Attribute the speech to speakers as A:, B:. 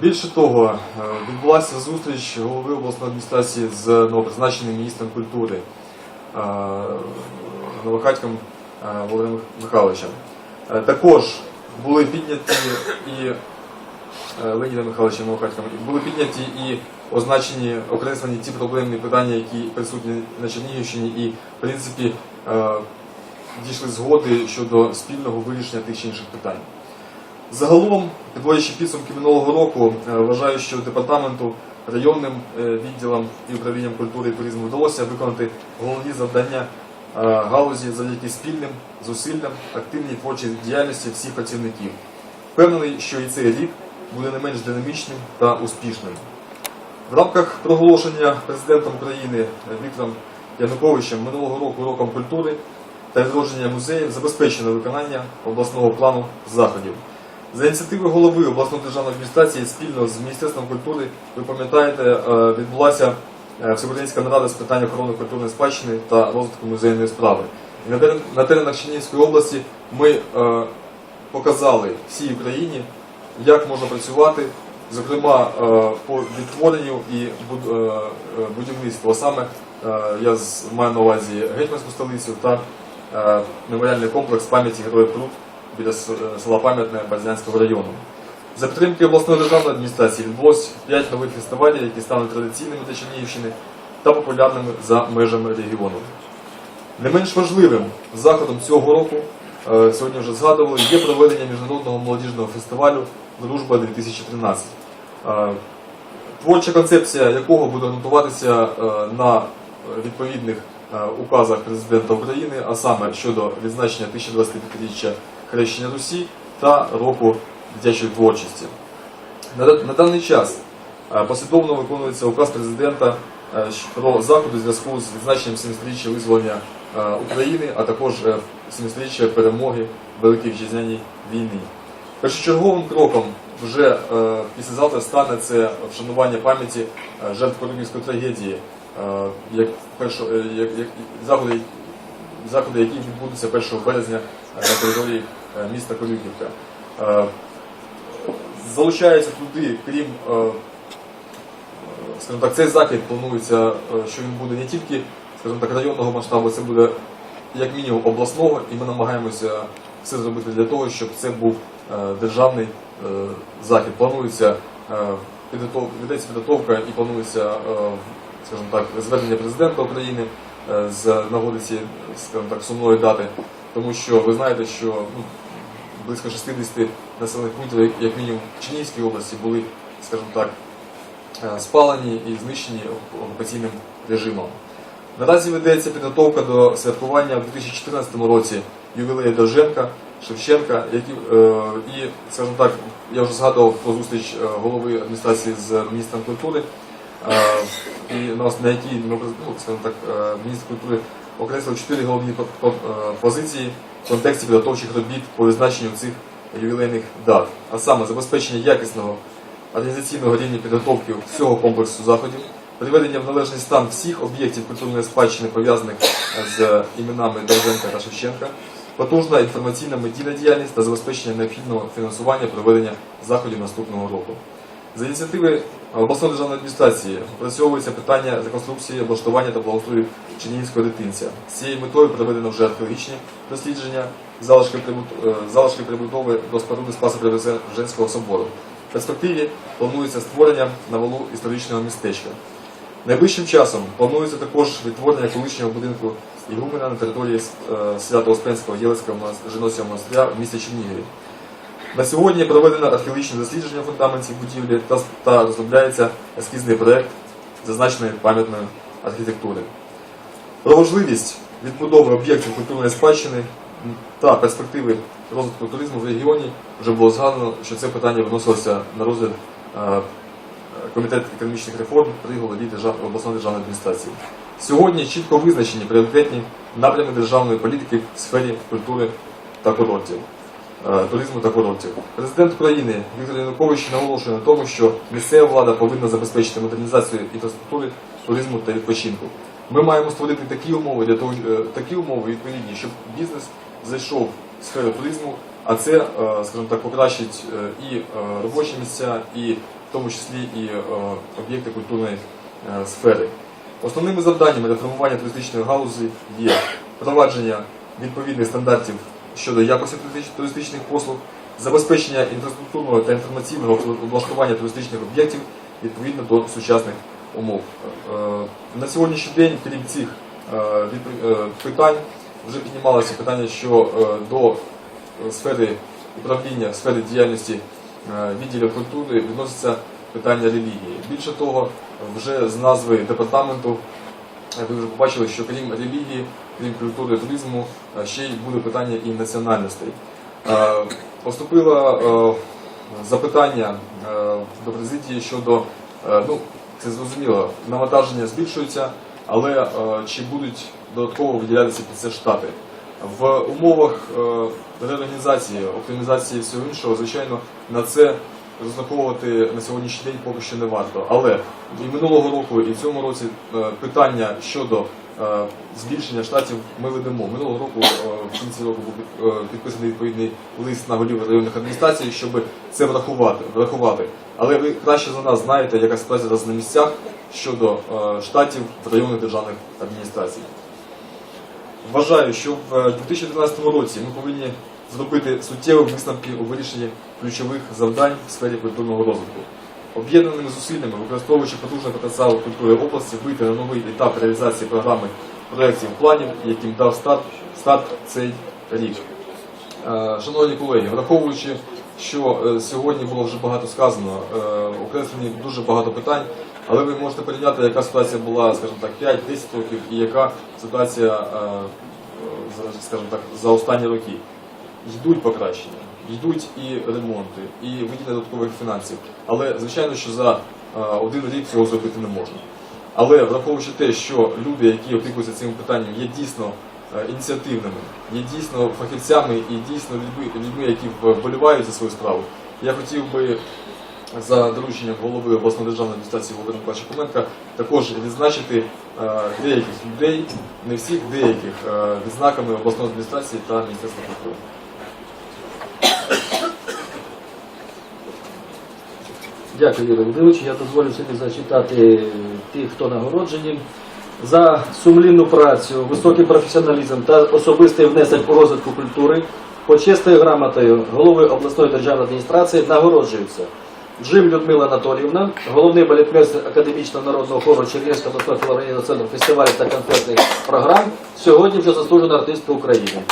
A: Більше того, е, відбулася зустріч голови обласної адміністрації з новопризначеним міністром культури е, Новокатьком е, Володимиром Михайловичем. Також були підняті і Леонідом Михайловичем Новокатьком, були підняті і означені, окреслені ті проблемні питання, які присутні на Чернігівщині, і в принципі дійшли згоди щодо спільного вирішення тих чи інших питань. Загалом, підводячи підсумки минулого року, е, вважаю, що департаменту, районним е, відділам і управлінням культури і туризму вдалося виконати головні завдання е, галузі завдяки спільним зусиллям, активній творчій діяльності всіх працівників. Впевнений, що і цей рік буде не менш динамічним та успішним. В рамках проголошення президентом України Віктором Януковичем минулого року роком культури та відродження музеїв забезпечено виконання обласного плану заходів. За ініціативи голови обласної державної адміністрації спільно з Міністерством культури, ви пам'ятаєте, е, відбулася е, всеукраїнська нарада з питань охорони культурної спадщини та розвитку музейної справи. І на теренах Чернігівської області ми е, показали всій Україні, як можна працювати, зокрема по відтворенню і буд- будівництву. А саме я маю на увазі гетьманську столицю та меморіальний комплекс пам'яті Героїв Крут біля е, села Пам'ятне Бальзянського району. За підтримки обласної державної адміністрації відбулось 5 нових фестивалів, які стануть традиційними для Чернігівщини та популярними за межами регіону. Не менш важливим заходом цього року, е, сьогодні вже згадували, є проведення міжнародного молодіжного фестивалю Дружба 2013 Е, Творча концепція якого буде ґрунтуватися на відповідних указах президента України, а саме щодо відзначення 1025-річчя хрещення Русі та року дитячої творчості. На, даний час е, послідовно виконується указ президента е, про заходи у зв'язку з відзначенням 70-річчя визволення е, України, а також е, 70-річчя перемоги Великій Вітчизняній війні. Першочерговим кроком вже післязавтра стане це вшанування пам'яті жертв Корюківської трагедії, як першо, заходи, заходи, які відбудуться 1 березня на території міста Корюківка. Е, залучається туди, крім е, скажімо так, цей захід планується, е, що він буде не тільки скажімо так, районного масштабу, це буде як мінімум обласного, і ми намагаємося все зробити для того, щоб це був е, державний е, захід. Планується е, ведеться підготовка і планується, е, скажімо так, звернення президента України е, з нагоди цієї, скажімо так, сумної дати, тому що ви знаєте, що ну, близько 60 населених пунктів, як- мінімум в Чернігівській області, були, скажімо так, е, спалені і знищені оку- окупаційним режимом. Наразі ведеться підготовка до святкування в 2014 році ювілею Довженка, Шевченка, які, е, і, скажімо так, я вже згадував про зустріч е, голови адміністрації з міністром культури, е, і на, якій ну, скажімо так, е, міністр культури окреслив чотири головні по- по- позиції контексті підготовчих робіт по визначенню цих ювілейних дат, а саме забезпечення якісного організаційного рівня підготовки всього комплексу заходів, приведення в належний стан всіх об'єктів культурної спадщини, пов'язаних з іменами Довженка та Шевченка, потужна інформаційна медійна діяльність та забезпечення необхідного фінансування проведення заходів наступного року. За ініціативи обласної державної адміністрації опрацьовується питання реконструкції, облаштування та благоустрою Чернігівського дитинця. З цією метою проведено вже археологічні дослідження залишки, е, прибудови до споруди Спаса Преображенського собору. В перспективі планується створення на валу історичного містечка. Найближчим часом планується також відтворення колишнього будинку Ігумена на території е, Свято-Успенського Єлицького монас- жіночого монастиря в місті Чернігові. На сьогодні проведено археологічне дослідження фундаментів будівлі та, розробляється ескізний проект зазначеної пам'ятної архітектури. Про важливість відбудови об'єктів культурної спадщини та перспективи розвитку туризму в регіоні вже було згадано, що це питання виносилося на розгляд е, Комітет економічних реформ при голові обласної державної адміністрації. Сьогодні чітко визначені пріоритетні напрями державної політики в сфері культури та курортів, туризму та курортів. Президент України Віктор Янукович наголошує на тому, що місцева влада повинна забезпечити модернізацію інфраструктури, туризму та відпочинку. Ми маємо створити такі умови для того, е, такі умови відповідні, щоб бізнес зайшов в сфери туризму, а це, е, скажімо так, покращить е, і е, робочі місця, і в тому числі і е, об'єкти культурної е, сфери. Основними завданнями реформування туристичної галузі є впровадження відповідних стандартів щодо якості туристичних послуг, забезпечення інфраструктурного та інформаційного облаштування туристичних об'єктів відповідно до сучасних умов. Е, На сьогоднішній день, крім цих е, е, питань, вже піднімалося питання, що е, до е, сфери управління, сфери діяльності е, відділів культури відноситься питання релігії. Більше того, вже з назви департаменту е, ви вже побачили, що крім релігії, крім культури туризму, е, ще й буде питання і національностей. Е, Поступило е, запитання е, до президії щодо, е, ну, це зрозуміло, навантаження збільшується, але е, чи будуть додатково виділятися під це штати? В умовах е, реорганізації, оптимізації всього іншого, звичайно, на це розраховувати на сьогоднішній день поки що не варто. Але і минулого року, і в цьому році е, питання щодо е, збільшення штатів ми ведемо. Минулого року е, в кінці року був підписаний відповідний лист на голів районних адміністрацій, щоб це врахувати. врахувати. Але ви краще за нас знаєте, яка ситуація зараз на місцях щодо штатів в районних державних адміністрацій. Вважаю, що в 2013 році ми повинні зробити суттєві висновки у вирішенні ключових завдань в сфері культурного розвитку. Об'єднаними зусиллями, використовуючи потужний потенціал культури області, вийти на новий етап реалізації програми проєктів планів, яким дав старт, старт цей рік. Е, Шановні колеги, враховуючи, що е, сьогодні було вже багато сказано, е, окреслені дуже багато питань, але ви можете порівняти, яка ситуація була, скажімо так, 5-10 років і яка ситуація, скажімо так, за останні роки. Йдуть покращення, йдуть і ремонти, і виділення додаткових фінансів. Але звичайно, що за е, один рік цього зробити не можна. Але враховуючи те, що люди, які опікуються цим питанням, є дійсно е, ініціативними, є дійсно фахівцями і дійсно людьми, які вболівають за свою справу, я хотів би за дорученням голови обласної державної адміністрації Володимира Миколаївича Коменка також відзначити е, деяких людей, не всіх, деяких відзнаками обласної адміністрації та Міністерства культури.
B: Дякую, Юрій Володимирович. Я дозволю собі зачитати тих, хто нагороджені. За сумлінну працю, високий професіоналізм та особистий внесок у розвитку культури почесною грамотою голови обласної державної адміністрації нагороджуються Джим Людмила Анатоліївна, головний балетмейстер академічного народного хору Чернігівського обласного філармонійного центру фестивалів та концертних програм, сьогодні вже заслужена артистка України.